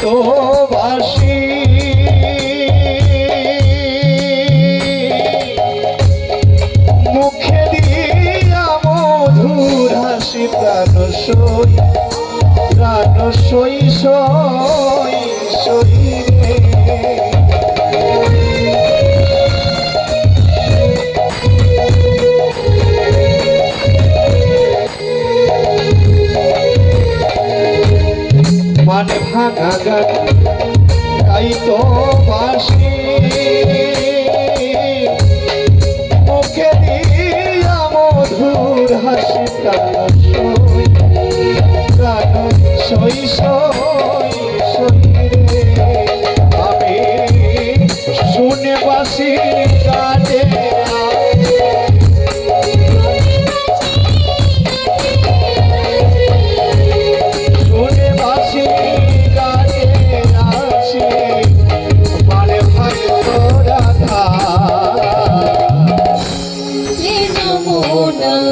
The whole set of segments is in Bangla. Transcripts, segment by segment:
তো মুখে দিয়া মধুর হাসি প্রাণ সই প্রাণ সই সই সই নাগাদ তাই তো বাসি মুখে দিয়া মধুর হাসি প্রাণ সই শুনে বাসি কাটে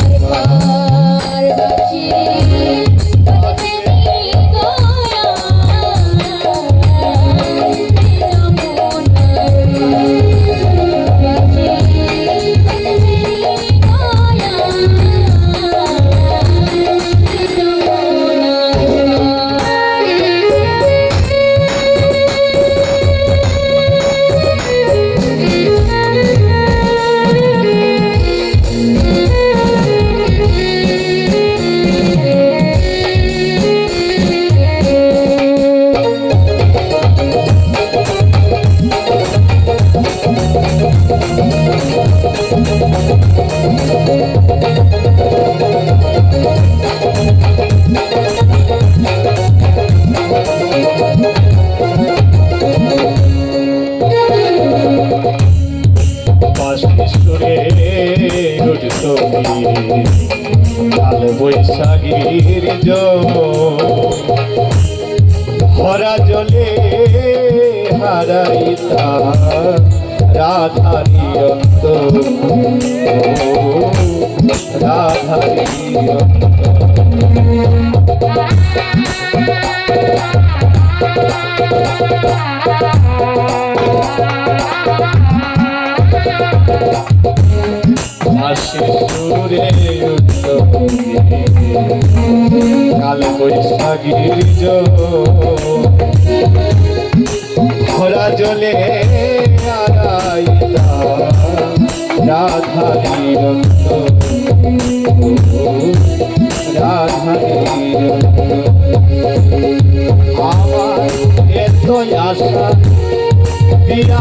বাসেশ্বরে ছবি কাল বৈশাখীর হরা জলে হারাইতা রাধারি অন্ত। রাধারি অন্ত। হাসি সুরে কাল বৈশাখীর খরা জলে আড়াইতা রাধা নিরন্ত রাধা নিরন্ত আমার এত আশা দিয়া